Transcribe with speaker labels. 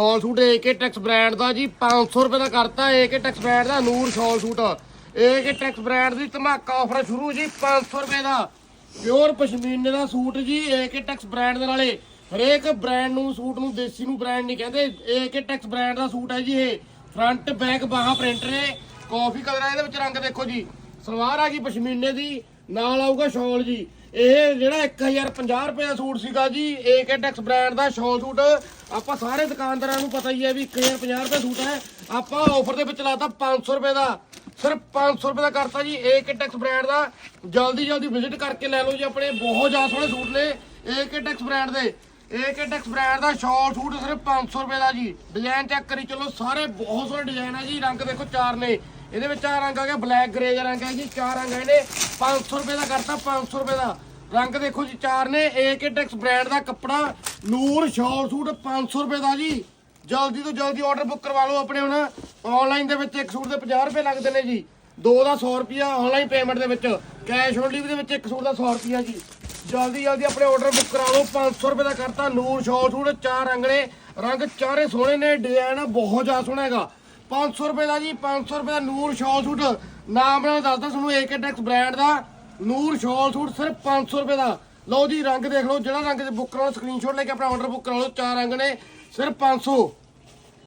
Speaker 1: ਸ਼ਾਲ suit AK Tex brand ਦਾ ਜੀ 500 ਰੁਪਏ ਦਾ ਕਰਤਾ ਏਕੇ ਟੈਕਸ ਬ੍ਰਾਂਡ ਦਾ ਨੂਰ ਸ਼ਾਲ ਸੂਟ। ਏਕੇ ਟੈਕਸ ਬ੍ਰਾਂਡ ਦੀ ਧਮਾਕਾ ਆਫਰ ਸ਼ੁਰੂ ਜੀ 500 ਰੁਪਏ ਦਾ। ਪਿਓਰ ਪਸ਼ਮੀਨੇ ਦਾ ਸੂਟ ਜੀ ਏਕੇ ਟੈਕਸ ਬ੍ਰਾਂਡ ਦੇ ਨਾਲੇ। ਹਰੇਕ ਬ੍ਰਾਂਡ ਨੂੰ, ਸੂਟ ਨੂੰ ਦੇਸੀ ਨੂੰ ਬ੍ਰਾਂਡ ਨਹੀਂ ਕਹਿੰਦੇ। ਏਕੇ ਟੈਕਸ ਬ੍ਰਾਂਡ ਦਾ ਸੂਟ ਹੈ ਜੀ ਇਹ। ਫਰੰਟ ਬੈਕ ਬਾਹਾਂ ਪ੍ਰਿੰਟ ਨੇ। ਕਾਫੀ ਕਲਰ ਹੈ, ਇਹਦੇ ਵਿੱਚ ਰੰਗ ਦੇਖੋ ਜੀ। ਸਲਵਾਰ ਆ ਗਈ ਪਸ਼ਮੀਨੇ ਦੀ। ਨਾਲ ਆਊਗਾ ਸ਼ਾਲ ਜੀ। ਇਹ ਜਿਹੜਾ 1050 ਰੁਪਏ ਦਾ ਸੂਟ ਸੀਗਾ ਜੀ ਏਕੇ ਟੈਕਸ ਬ੍ਰਾਂਡ ਦਾ ਸ਼ਾਲ ਸੂਟ। ਆਪਾਂ ਸਾਰੇ ਦੁਕਾਨਦਾਰਾਂ ਨੂੰ ਪਤਾ ਹੀ ਹੈ ਵੀ 1050 ਰੁਪਏ ਸੂਟ ਹੈ। ਆਪਾਂ ਆਫਰ ਦੇ ਵਿੱਚ ਲਾਤਾ 500 ਰੁਪਏ ਦਾ। ਸਿਰਫ 500 ਰੁਪਏ ਦਾ ਕਰਤਾ ਜੀ ਏਕੇ ਟੈਕਸ ਬ੍ਰਾਂਡ ਦਾ। ਜਲਦੀ ਜਲਦੀ ਵਿਜ਼ਿਟ ਕਰਕੇ ਲੈ ਲਓ ਜੀ ਆਪਣੇ। ਬਹੁਤ ਜ਼ਿਆਦਾ ਸੋਹਣੇ ਸੂਟ ਨੇ ਏਕੇ ਟੈਕਸ ਬ੍ਰਾਂਡ ਦੇ। ਏਕੇ ਟੈਕਸ ਬ੍ਰਾਂਡ ਦਾ ਸ਼ਾਲ ਸੂਟ ਸਿਰਫ 500 ਰੁਪਏ ਦਾ ਜੀ। ਡਿਜ਼ਾਈਨ ਚੈੱਕ ਕਰੀ ਚਲੋ। ਸਾਰੇ ਬਹੁਤ ਸੋਹਣੇ ਡਿਜ਼ਾਈਨ ਆ ਜੀ। ਰੰਗ ਦੇਖੋ ਚਾਰ ਨੇ। ਇਹਦੇ ਵਿੱਚ ਆ ਰੰਗ ਆ ਗਿਆ ਬਲੈਕ ਗ੍ਰੇ ਜਿਹਾ ਰੰਗ ਹੈ ਜੀ, ਚਾਰ ਰੰਗ ਹੈ ਨੇ 500 ਰੁਪਏ ਦਾ ਕਰਤਾ 500 ਰੁਪਏ ਦਾ। ਰੰਗ ਦੇਖੋ ਜੀ, ਚਾਰ ਨੇ ਏਕੇ ਟੈਕਸ ਬ੍ਰਾਂਡ ਦਾ ਕੱਪੜਾ, ਨੂਰ ਸ਼ਾਲ ਸੂਟ 500 ਰੁਪਏ ਦਾ ਜੀ। ਜਲਦੀ ਤੋਂ ਜਲਦੀ ਆਰਡਰ ਬੁੱਕ ਕਰਵਾ ਲਓ ਆਪਣੇ ਹੁਣ। ਆਨਲਾਈਨ ਦੇ ਵਿੱਚ ਇੱਕ ਸੂਟ ਦੇ 50 ਰੁਪਏ ਲੱਗਦੇ ਨੇ ਜੀ। ਦੋ ਦਾ 100 ਰੁਪਿਆ ਆਨਲਾਈਨ ਪੇਮੈਂਟ ਦੇ ਵਿੱਚ। ਕੈਸ਼ ਔਨ ਡਿਲੀਵਰੀ ਦੇ ਵਿੱਚ ਇੱਕ ਸੂਟ ਦਾ 100 ਰੁਪਿਆ ਜੀ। ਜਲਦੀ ਜਲਦੀ ਆਪਣੇ ਆਰਡਰ ਬੁੱਕ ਕਰਾ ਲਓ 500 ਰੁਪਏ ਦਾ ਕਰਤਾ, ਨੂਰ ਸ਼ਾਲ ਸੂਟ, ਚਾਰ ਰੰਗ ਨੇ। ਰੰਗ ਚਾਰੇ ਸੋਹਣੇ ਨੇ ਡਿਜ਼ਾਈਨ ਬਹੁਤ ਜ਼ਿਆਦਾ ਸੋਹਣਾ ਹੈਗਾ। 500 ਰੁਪਏ ਦਾ ਜੀ 500 ਰੁਪਏ ਦਾ ਨੂਰ ਸ਼ਾਲ ਸੂਟ। ਨਾਮ ਨਾਲ ਦੱਸਦਾ ਤੁਹਾਨੂੰ ਏਕੇ ਟੈਕਸ ਬ੍ਰਾਂਡ ਦਾ। ਨੂਰ ਸ਼ਾਲ ਸੂਟ ਸਿਰਫ 500 ਰੁਪਏ ਦਾ। ਲਓ ਜੀ, ਰੰਗ ਦੇਖ ਲਓ, ਜਿਹੜਾ ਰੰਗ ਦੇ ਬੁੱਕ ਕਰਾਉਣਾ ਸਕਰੀਨਸ਼ਾਟ ਲੈ ਕੇ ਆਪਣਾ ਆਰਡਰ ਬੁੱਕ ਕਰਾ ਲਓ, ਚਾਰ ਰੰਗ ਨੇ, ਸਿਰਫ 500